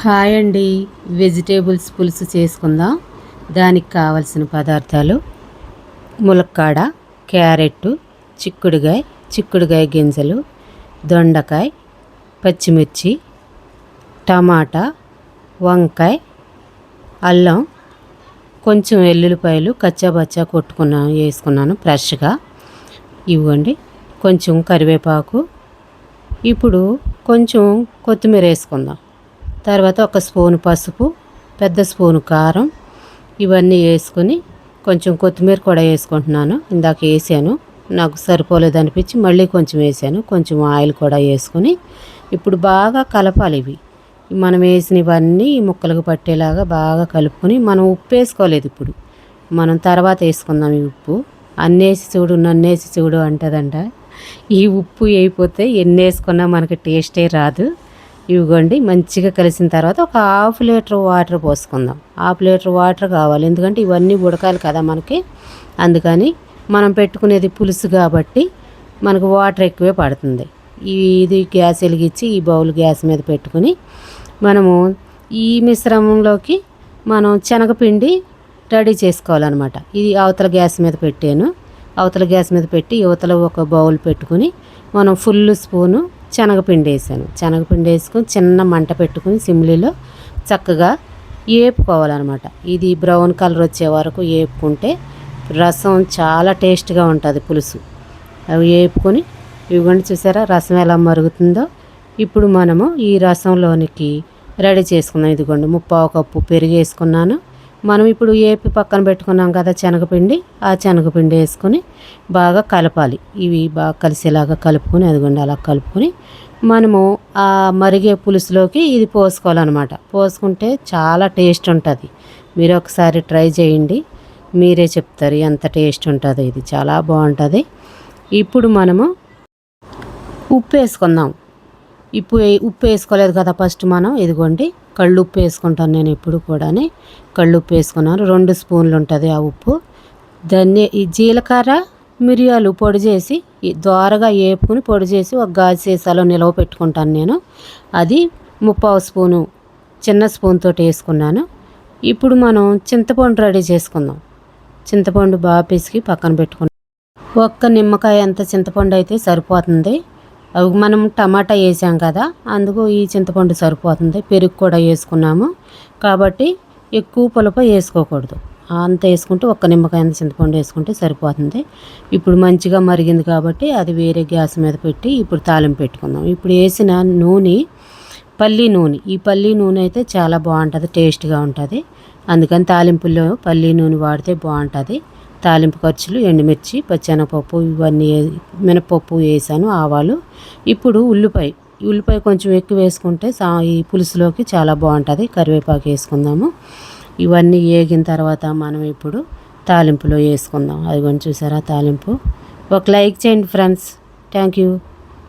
Hi అండి. Vegetables పులుసు చేసుకుందాం. దానికి కావలసిన పదార్థాలు ములక్కాడ క్యారెట్ చిక్కుడుగాయ చిక్కుడుగాయ గింజలు దొండకాయ పచ్చిమిర్చి టమాటా వంకాయ అల్లం కొంచెం వెల్లుల్లిపాయలు కచ్చాబచ్చా కొట్టుకున్నాను వేసుకున్నాను ఫ్రెష్గా. ఇవ్వండి. కొంచెం కరివేపాకు. ఇప్పుడు కొంచెం కొత్తిమీర వేసుకుందాం. తర్వాత ఒక స్పూన్ పసుపు పెద్ద స్పూను కారం. ఇవన్నీ వేసుకొని కొంచెం కొత్తిమీర కూడా వేసుకుంటున్నాను. ఇందాక వేసాను. నాకు సరిపోలేదు అనిపించి మళ్ళీ కొంచెం వేసాను. కొంచెం ఆయిల్ కూడా వేసుకొని ఇప్పుడు బాగా కలపాలి ఇవి. మనం వేసినవన్నీ ముక్కలకు పట్టేలాగా బాగా కలుపుకొని మనం ఉప్పు వేసుకోలేదు ఇప్పుడు. మనం తర్వాత వేసుకుందాం ఈ ఉప్పు. అన్నేసి చూడు నన్నేసి చూడు అంటదంట. ఈ ఉప్పు వేయిపోతే ఎన్ని వేసుకున్నా మనకి టేస్టే రాదు. ఇవిగోండి మంచిగా కలిసిన తర్వాత ఒక హాఫ్ లీటర్ వాటర్ పోసుకుందాం. హాఫ్ లీటర్ వాటర్ కావాలి ఎందుకంటే ఇవన్నీ ఉడకాలి కదా మనకి. అందుకని మనం పెట్టుకునేది పులుసు కాబట్టి మనకు వాటర్ ఎక్కువే పడుతుంది. ఇది గ్యాస్ వెలిగించి ఈ బౌల్ గ్యాస్ మీద పెట్టుకుని మనము ఈ మిశ్రమంలోకి మనం శనగపిండి రెడీ చేసుకోవాలన్నమాట. ఇది అవతల గ్యాస్ మీద పెట్టాను. అవతల గ్యాస్ మీద పెట్టి యువతల ఒక బౌల్ పెట్టుకుని మనం ఫుల్ స్పూను శనగపిండి వేసాను. శనగపిండి వేసుకొని చిన్న మంట పెట్టుకుని సిమ్లీలో చక్కగా వేపుకోవాలన్నమాట ఇది బ్రౌన్ కలర్ వచ్చే వరకు వేపుకుంటే రసం చాలా టేస్ట్గా ఉంటుంది పులుసు. అవి వేపుకొని ఇవ్వండి చూసారా రసం ఎలా మరుగుతుందో. ఇప్పుడు మనము ఈ రసంలోనికి రెడీ చేసుకుందాం. ఇదిగోండి ముప్పావు కప్పు పెరుగు వేసుకున్నాను. మనం ఇప్పుడు ఏపి పక్కన పెట్టుకున్నాం కదా శనగపిండి ఆ శనగపిండి వేసుకొని బాగా కలపాలి. ఇవి బాగా కలిసేలాగా కలుపుకొని అదిగోండి అలా కలుపుకొని మనము ఆ మరిగే పులుసులోకి ఇది పోసుకోవాలన్నమాట. పోసుకుంటే చాలా టేస్ట్ ఉంటుంది. మీరు ఒకసారి ట్రై చేయండి. మీరే చెప్తారు ఎంత టేస్ట్ ఉంటుందో. ఇది చాలా బాగుంటుంది. ఇప్పుడు మనము ఉప్పు వేసుకుందాం. ఉప్పు ఉప్పు వేసుకోలేదు కదా ఫస్ట్ మనం. ఇదిగోండి కళ్ళు ఉప్పు వేసుకుంటాను నేను ఎప్పుడు కూడా కళ్ళు ఉప్పు వేసుకున్నాను. రెండు స్పూన్లు ఉంటుంది ఆ ఉప్పు. దాన్ని ఈ జీలకర్ర మిరియాలు పొడి చేసి దోరగా వేపుకుని పొడి చేసి ఒక గాజు సీసాలో నిలవ పెట్టుకుంటాను నేను. అది ముప్పావు స్పూను చిన్న స్పూన్ తోటి వేసుకున్నాను. ఇప్పుడు మనం చింతపండు రెడీ చేసుకుందాం. చింతపండు బాగా పిసికి పక్కన పెట్టుకున్నాం. ఒక్క నిమ్మకాయ ఎంత చింతపండు అయితే సరిపోతుంది. అవి మనం టమాటా వేసాం కదా అందుకు ఈ చింతపండు సరిపోతుంది. పెరుగు కూడా వేసుకున్నాము. కాబట్టి ఎక్కువ పులప వేసుకోకూడదు. అంత వేసుకుంటే ఒక్క నిమ్మకాయ అంత చింతపండు వేసుకుంటే సరిపోతుంది. ఇప్పుడు మంచిగా మరిగింది కాబట్టి అది వేరే గ్యాస్ మీద పెట్టి ఇప్పుడు తాలింపు పెట్టుకుందాం. ఇప్పుడు వేసిన నూనె పల్లి నూనె. ఈ పల్లి నూనె అయితే చాలా బాగుంటుంది టేస్ట్గా ఉంటుంది. అందుకని తాలింపుల్లో పల్లి నూనె వాడితే బాగుంటుంది. తాలింపు ఖర్చులు ఎండుమిర్చి పచ్చెనగపప్పు ఇవన్నీ మినపప్పు వేసాను ఆవాలు. ఇప్పుడు ఉల్లిపాయ ఉల్లిపాయ కొంచెం ఎక్కువ వేసుకుంటే సా ఈ పులుసులోకి చాలా బాగుంటుంది. కరివేపాకు వేసుకుందాము. ఇవన్నీ వేగిన తర్వాత మనం ఇప్పుడు తాలింపులో వేసుకుందాం. అది కొంచెం చూసారా తాలింపు. ఒక లైక్ చేయండి ఫ్రెండ్స్. Thank you.